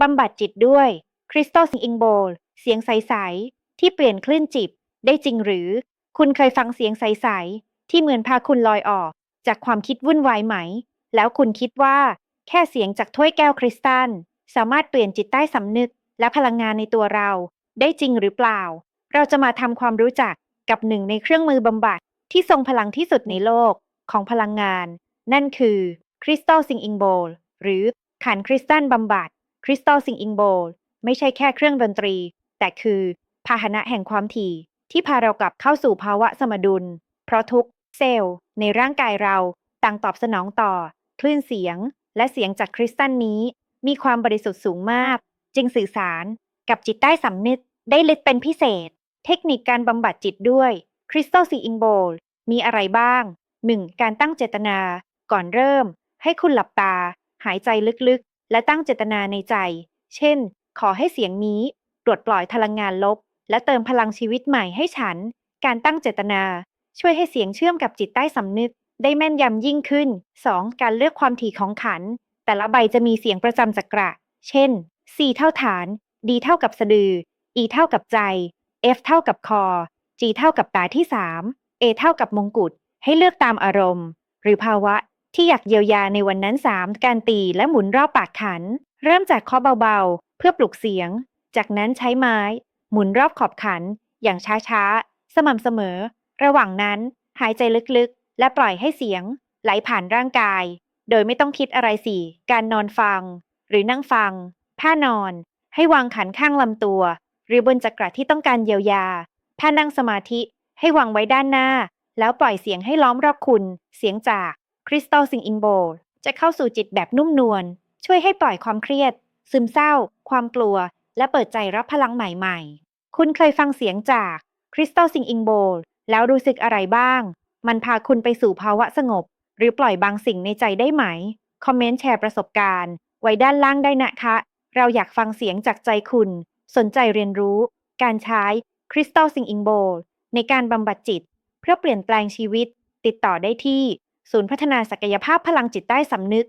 บำบัดจิตด้วย คริสตัลซิงอิงโบล เสียงใส ๆ ที่เปลี่ยนคลื่นจิตได้จริงหรือ คุณเคยฟังเสียงใส ๆ ที่เหมือนพาคุณลอยออก จากความคิดวุ่นวายไหม แล้วคุณคิดว่า แค่เสียงจากถ้วยแก้วคริสตัล สามารถเปลี่ยนจิตใต้สำนึก และพลังงานในตัวเรา ได้จริงหรือเปล่า เราจะมาทำความรู้จักกับหนึ่งในเครื่องมือบำบัดที่ทรงพลังที่สุดในโลกของพลังงาน นั่นคือคริสตัลซิงอิงโบลหรือขันคริสตัลบำบัด คริสตัลซิงอิงโบลไม่ใช่แค่เครื่องดนตรี แต่คือพาหนะแห่งความถี่ที่พาเรากลับเข้าสู่ภาวะสมดุล เพราะทุกเซลล์ในร่างกายเราต่างตอบสนองต่อ คลื่นเสียง และเสียงจากคริสตัลนี้ มีความบริสุทธิ์สูงมาก จึงสื่อสารกับจิตใต้สำนึกได้ลึกเป็นพิเศษ เทคนิคการบำบัดจิตด้วยคริสตัลซีอิงโบลมีอะไรบ้าง 1. การตั้งเจตนา ก่อนเริ่ม ให้คุณหลับตา หายใจลึกๆ และตั้งเจตนาในใจ เช่น ขอให้เสียงนี้ปลดปล่อยพลังงานลบ และเติมพลังชีวิตใหม่ให้ฉัน การตั้งเจตนา ช่วยให้เสียงเชื่อมกับจิตใต้สำนึก ได้แม่นยำยิ่งขึ้น 2. การเลือกความถี่ของขัน แต่ละใบจะมีเสียงประจำจักระ เช่น C เท่าฐาน D เท่ากับสะดือ E เท่ากับใจ F เท่ากับคอ G เท่ากับตาที่ 3 A เท่ากับมงกุฎให้เลือกตามอารมณ์ หรือภาวะ ที่อยากเยียวยาในวันนั้น 3 การตีและหมุนรอบปากขัน เริ่มจากเคาะเบาๆ เพื่อปลุกเสียง จากนั้นใช้ไม้ หมุนรอบขอบขัน อย่างช้าๆ สม่ำเสมอ ระหว่างนั้นหายใจลึกๆ และปล่อยให้เสียง ไหลผ่านร่างกาย โดยไม่ต้องคิดอะไรสิการนอนฟัง หรือนั่งฟัง ผ้านอน ให้วางขันข้างลำตัว หรือบนจักระที่ต้องการเยียวยาถ้านั่งสมาธิให้วางไว้ด้านหน้า แล้วปล่อยเสียงให้ล้อมรอบคุณ เสียงจาก คริสตัลซิงอิงโบจะเข้าสู่จิตแบบนุ่มนวลช่วยให้ปล่อยความเครียด ซึมเศร้า ความกลัว และเปิดใจรับพลังใหม่ๆ คุณเคยฟังเสียงจากคริสตัลซิงอิงโบแล้วรู้สึกอะไรบ้าง มันพาคุณไปสู่ภาวะสงบ หรือปล่อยบางสิ่งในใจได้ไหม คอมเมนต์แชร์ประสบการณ์ ไว้ด้านล่างได้นะคะ เราอยากฟังเสียงจากใจคุณ สนใจเรียนรู้ การใช้คริสตัลซิงอิงโบในการบำบัดจิต เพื่อเปลี่ยนแปลงชีวิต ติดต่อได้ที่ ศูนย์พัฒนาศักยภาพพลังจิตใต้สำนึก